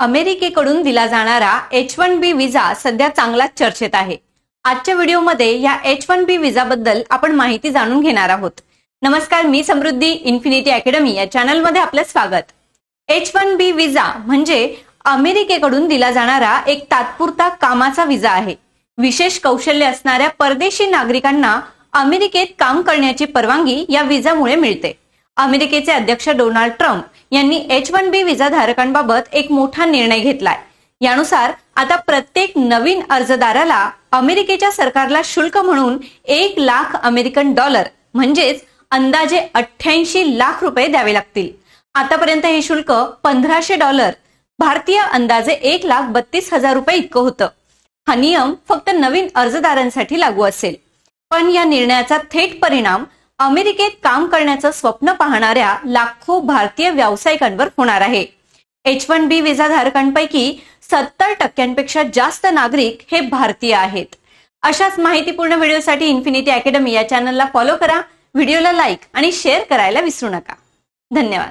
अमेरिकेकडून दिला जाणारा H one बी विजा सध्या चांगलाच चर्चेत आहे. आजच्या व्हिडिओमध्ये या एच वन बी विजाबद्दल आपण माहिती जाणून घेणार आहोत. नमस्कार मी समृद्धी इन्फिनिटी अकॅडमी या चॅनलमध्ये आपलं स्वागत. एच वन बी विजा म्हणजे अमेरिकेकडून दिला जाणारा एक तात्पुरता कामाचा विजा आहे. विशेष कौशल्य असणाऱ्या परदेशी नागरिकांना अमेरिकेत काम करण्याची परवानगी या विजामुळे मिळते. अमेरिकेचे अध्यक्ष डोनाल्ड ट्रम्प यांनी एच वन बी व्हिसा धारकांबाबत एक मोठा निर्णय घेतलाय. यानुसार आता प्रत्येक नवीन अर्जदाराला अमेरिकेच्या सरकारला शुल्क म्हणून एक लाख अमेरिकन डॉलर म्हणजेच अंदाजे अठ्ठ्याऐंशी लाख रुपये द्यावे लागतील. आतापर्यंत हे शुल्क पंधराशे डॉलर भारतीय अंदाजे एक लाख बत्तीस हजार रुपये इतकं होतं. हा नियम फक्त नवीन अर्जदारांसाठी लागू असेल. पण या निर्णयाचा थेट परिणाम अमेरिकेत काम करण्याचं स्वप्न पाहणाऱ्या लाखो भारतीय व्यावसायिकांवर होणार आहे. एच वन बी विजा धारकांपैकी सत्तर टक्क्यांपेक्षा जास्त नागरिक हे भारतीय आहेत. अशाच माहितीपूर्ण व्हिडिओसाठी इन्फिनिटी अकॅडमी या चॅनलला फॉलो करा व्हिडिओला लाईक आणि शेअर करायला विसरू नका. धन्यवाद.